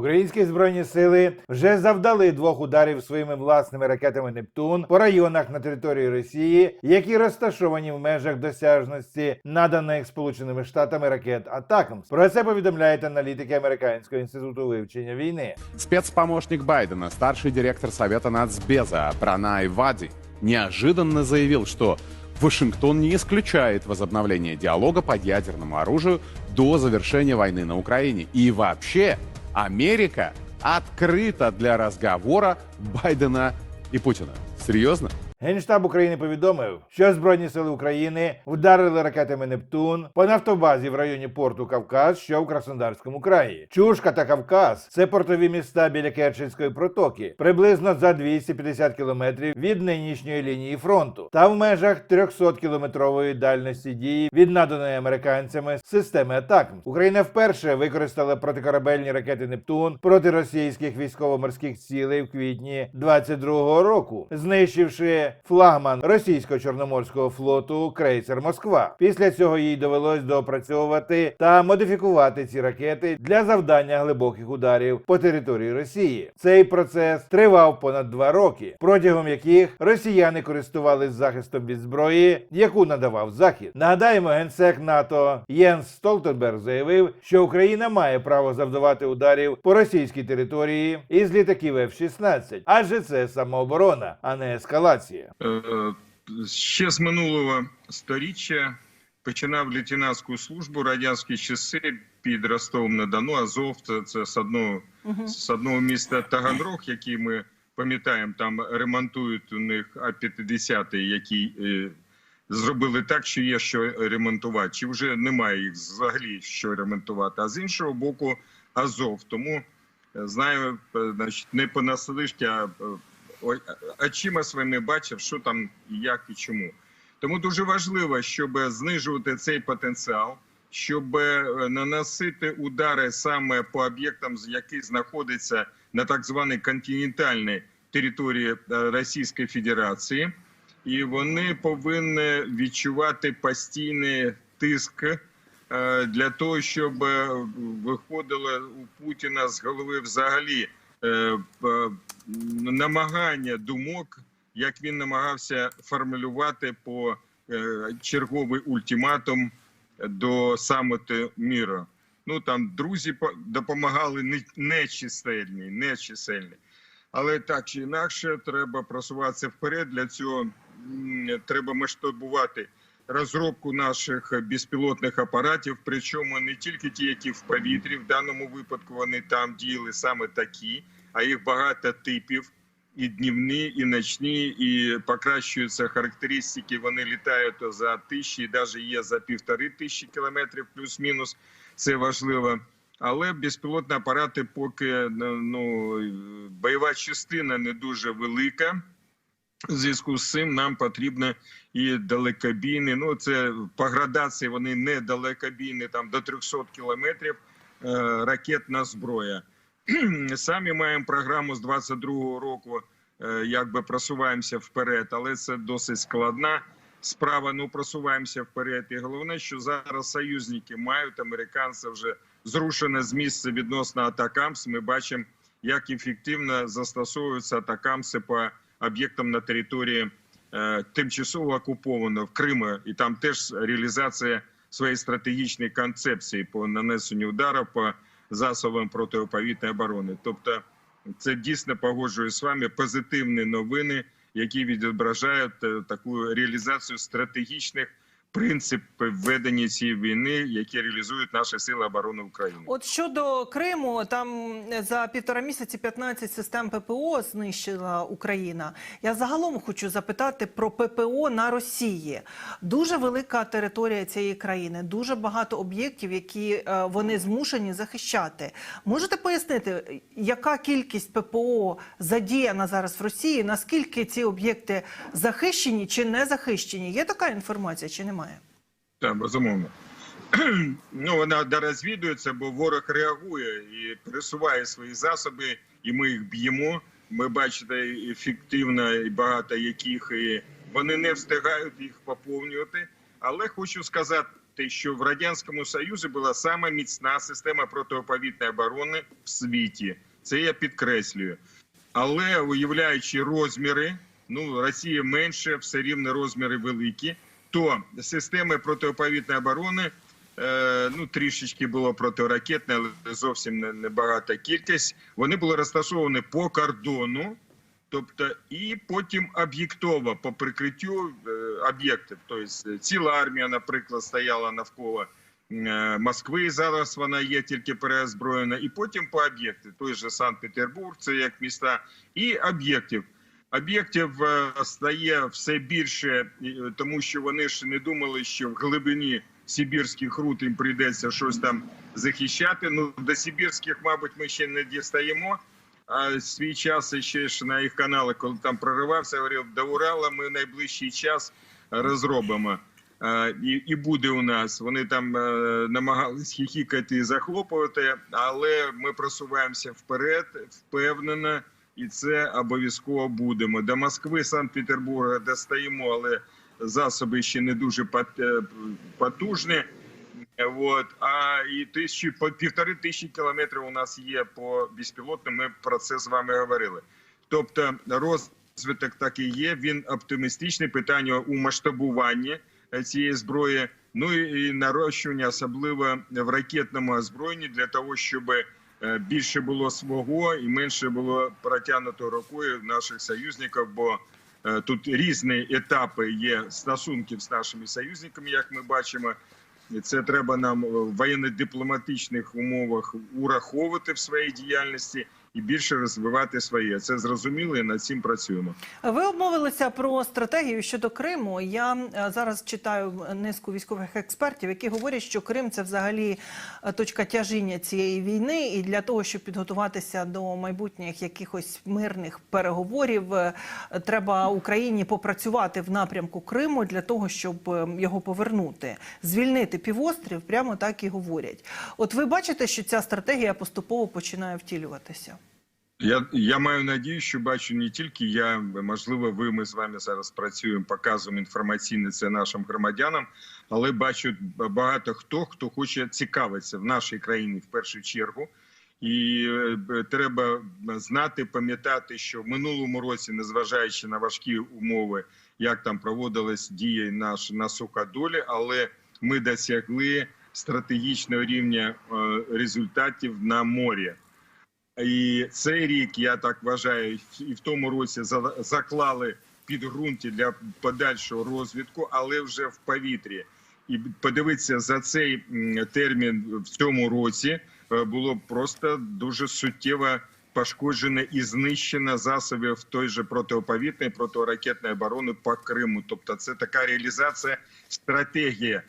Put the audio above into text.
Українські збройні сили вже завдали двох ударів своїми власними ракетами Нептун по районах на території Росії, які розташовані в межах досяжності наданих Сполученими Штатами ракет Атакамс. Про це повідомляють аналітики Американського інституту вивчення війни. Спецпомощник Байдена, старший директор Совета нацбеза Пранай Вади, неожиданно заявил, что Вашингтон не исключает возобновление диалога по ядерному оружию до завершения войны на Украине. И вообще, Америка открыта для разговора Байдена и Путина. Серьезно? Генштаб України повідомив, що Збройні сили України вдарили ракетами Нептун по нафтобазі в районі порту Кавказ, що в Краснодарському краї. Чушка та Кавказ це портові міста біля Керченської протоки, приблизно за 250 кілометрів від нинішньої лінії фронту, та в межах 300 кілометрової дальності дії від наданої американцями системи атак. Україна вперше використала протикорабельні ракети Нептун проти російських військово-морських цілей в квітні 22-го року, знищивши флагман російського чорноморського флоту крейсер Москва. Після цього їй довелось доопрацьовувати та модифікувати ці ракети для завдання глибоких ударів по території Росії. Цей процес тривав понад два роки, протягом яких росіяни користувались захистом від зброї, яку надавав Захід. Нагадаємо, генсек НАТО Єнс Столтенберг заявив, що Україна має право завдавати ударів по російській території із літаків F-16, адже це самооборона, а не ескалація. Е, Ще з минулого сторіччя починав лейтенантську службу радянські часи під Ростовом на Дону. Азов це, це з одного з одного міста Таганрог, який ми пам'ятаємо, там ремонтують у них А-50, які е, зробили так, що є що ремонтувати. Чи вже немає їх взагалі що ремонтувати? А з іншого боку, Азов. Тому е, знаю, е, значить, не понаслишки, а очима своїми бачив, що там, як і чому. Тому дуже важливо, щоб знижувати цей потенціал, щоб е, наносити удари саме по об'єктам, з- які знаходяться на так званій континентальній території е, Російської Федерації, і вони повинні відчувати постійний тиск е, для того, щоб виходило у Путіна з голови взагалі намагання думок, як він намагався формулювати по е, черговий ультиматум до саміту міру. Ну там друзі по- допомагали не- нечисельні, нечисельні. Але так чи інакше, треба просуватися вперед. Для цього треба масштабувати розробку наших безпілотних апаратів. Причому не тільки ті, які в повітрі, в даному випадку вони там діяли саме такі, а їх багато типів. І днівні, і ночні, і покращуються характеристики. Вони літають за тисячі, і навіть є за півтори тисячі кілометрів, плюс-мінус. Це важливо. Але безпілотні апарати, поки ну бойова частина не дуже велика. В зв'язку з цим нам потрібно і далекобійні. Ну це по градації вони не далекобійні, там до 300 кілометрів е, ракетна зброя. Самі маємо програму з 22-го року, е, якби просуваємося вперед, але це досить складна справа. Ну просуваємося вперед. І головне, що зараз союзники мають американці вже зрушене з місця відносно атакамс. Ми бачимо, як ефективно застосовуються атакамси по об'єктам на території е, тимчасово окупованого Криму, і там теж реалізація своєї стратегічної концепції по нанесенню ударів по засобам протиповітряної оборони. Тобто, це дійсно погоджує з вами позитивні новини, які відображають е, таку реалізацію стратегічних принципів ведення цієї війни, які реалізують наші сили оборони України. От щодо Криму, там за півтора місяці 15 систем ППО знищила Україна. Я загалом хочу запитати про ППО на Росії. Дуже велика територія цієї країни, дуже багато об'єктів, які е, вони змушені захищати. Можете пояснити, яка кількість ППО задіяна зараз в Росії? Наскільки ці об'єкти захищені чи не захищені? Є така інформація чи немає? Так, безумовно. ну, вона дорозвідується, бо ворог реагує і пересуває свої засоби, і ми їх б'ємо. Ми бачите ефективно і багато яких і вони не встигають їх поповнювати. Але хочу сказати що в радянському союзі була сама міцна система протиповітної оборони в світі. Це я підкреслюю. Але уявляючи розміри, ну Росія менше, все рівно розміри великі. То системи протиповітної оборони е, ну трішечки було протиракетне, але зовсім не- небагата кількість. Вони були розташовані по кордону, тобто і потім об'єктово по прикриттю е, об'єктів. Тобто ціла армія, наприклад, стояла навколо е, Москви. Зараз вона є тільки переозброєна, і потім по об'єкти. Той же Санкт-Петербург, це як міста, і об'єктів. Об'єктів е, стає все більше, е, тому що вони ж не думали, що в глибині сибірських руд їм прийдеться щось там захищати. Ну до сибірських, мабуть, ми ще не дістаємо. А свій час ще ж на їх каналах, коли там проривався, говорив, до Урала ми в найближчий час розробимо. І, і буде у нас. Вони там е, намагались хіхікати і захлопувати, але ми просуваємося вперед, впевнено, і це обов'язково будемо. До Москви, Санкт-Петербурга достаємо, але засоби ще не дуже е, потужні. Вот. А і тисячі по півтори тисячі кілометрів у нас є по безпілотним. Ми про це з вами говорили. Тобто розвиток так і є. Він оптимістичний. Питання у масштабуванні е, цієї зброї. Ну і нарощування, особливо в ракетному озброєнні, для того, щоб е, більше було свого і менше було протягнуто рукою наших союзників. Бо е, тут різні етапи є стосунків з нашими союзниками, як ми бачимо. Це треба нам в воєнно-дипломатичних умовах ураховувати в своїй діяльності і більше розвивати своє. Це зрозуміло і над цим працюємо. Ви обмовилися про стратегію щодо Криму. Я е, зараз читаю низку військових експертів, які говорять, що Крим це взагалі е, точка тяжіння цієї війни, і для того, щоб підготуватися до майбутніх якихось мирних переговорів, е, треба Україні попрацювати в напрямку Криму для того, щоб його повернути, звільнити півострів. Прямо так і говорять. От ви бачите, що ця стратегія поступово починає втілюватися. Я, я маю надію, що бачу не тільки я, можливо, ви ми з вами зараз працюємо, показуємо інформаційне це нашим громадянам, але бачу багато хто, хто хоче цікавитися в нашій країні в першу чергу. І е, треба знати, пам'ятати, що в минулому році, незважаючи на важкі умови, як там проводились дії наш на суходолі, але ми досягли стратегічного рівня е, результатів на морі. І цей рік, я так вважаю, і в тому році заклали підґрунті для подальшого розвитку, але вже в повітрі. І подивитися за цей термін в цьому році е, було просто дуже суттєво пошкоджено і знищено засобів той же протиповітної, протиракетної оборони по Криму. Тобто, це така реалізація стратегії